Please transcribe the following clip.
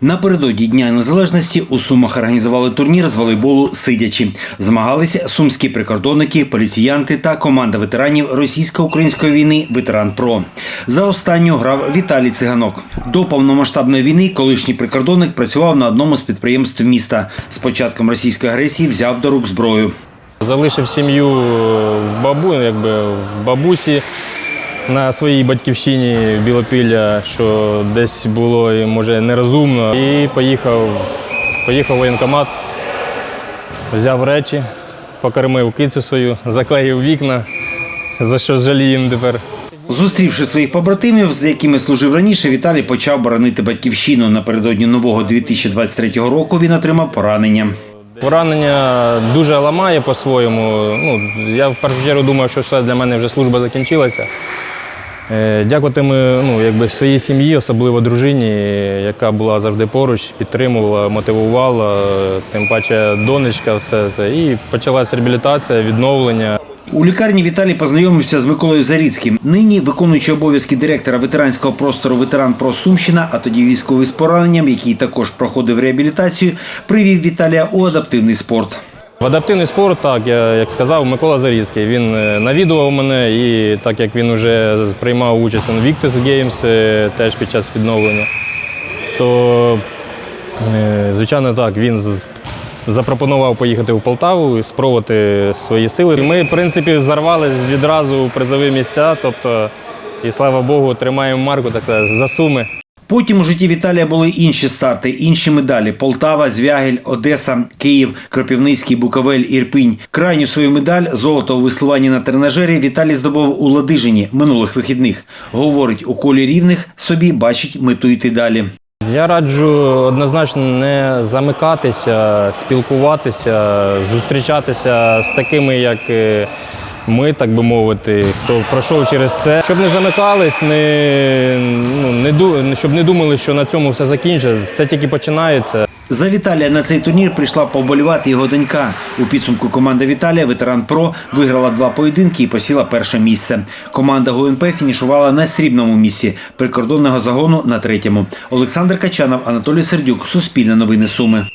Напередодні Дня Незалежності у Сумах організували турнір з волейболу сидячи. Змагалися сумські прикордонники, поліціянти та команда ветеранів російсько-української війни Ветеран Про. За останню грав Віталій Циганок. До повномасштабної війни колишній прикордонник працював на одному з підприємств міста. З початком російської агресії взяв до рук зброю. Залишив сім'ю в бабу, якби в бабусі на своїй батьківщині Білопілля, що десь було може нерозумно. І поїхав, поїхав в воєнкомат, взяв речі, покормив кицю свою, заклеїв вікна, за що жаліємо тепер. Зустрівши своїх побратимів, з якими служив раніше, Віталій почав боронити батьківщину. Напередодні нового 2023 року він отримав поранення. Поранення дуже ламає по-своєму. Ну, я в першу чергу думав, що все для мене вже служба закінчилася. Е, Дякувати ну, якби своїй сім'ї, особливо дружині, яка була завжди поруч, підтримувала, мотивувала, тим паче донечка, все це. І почалася реабілітація, відновлення. У лікарні Віталій познайомився з Миколою Заріцьким. Нині виконуючий обов'язки директора ветеранського простору ветеран про Сумщина, а тоді військовий з пораненням, який також проходив реабілітацію, привів Віталія у адаптивний спорт. В адаптивний спорт, так, я як сказав, Микола Зарізький. Він е, навідував мене, і так як він вже приймав участь у Victus Games е, теж під час відновлення, то, е, звичайно, так, він запропонував поїхати в Полтаву і спробувати свої сили. Ми, в принципі, зарвались відразу у призові місця, тобто, і слава Богу, тримаємо марку так сказати, за суми. Потім у житті Віталія були інші старти, інші медалі: Полтава, Звягель, Одеса, Київ, Кропівницький, Буковель, Ірпінь. Крайню свою медаль золото у веслуванні на тренажері Віталій здобув у Ладижині минулих вихідних. Говорить, у колі рівних собі бачить мету йти далі. Я раджу однозначно не замикатися, спілкуватися, зустрічатися з такими, як е, ми, так би мовити, хто пройшов через це. Щоб не замикались, не, ну, не, щоб не думали, що на цьому все закінчиться. Це тільки починається. За Віталія на цей турнір прийшла поболівати його донька. У підсумку команда Віталія, ветеран ПРО, виграла два поєдинки і посіла перше місце. Команда ГУНП фінішувала на срібному місці, прикордонного загону на третьому. Олександр Качанов, Анатолій Сердюк, Суспільне новини Суми.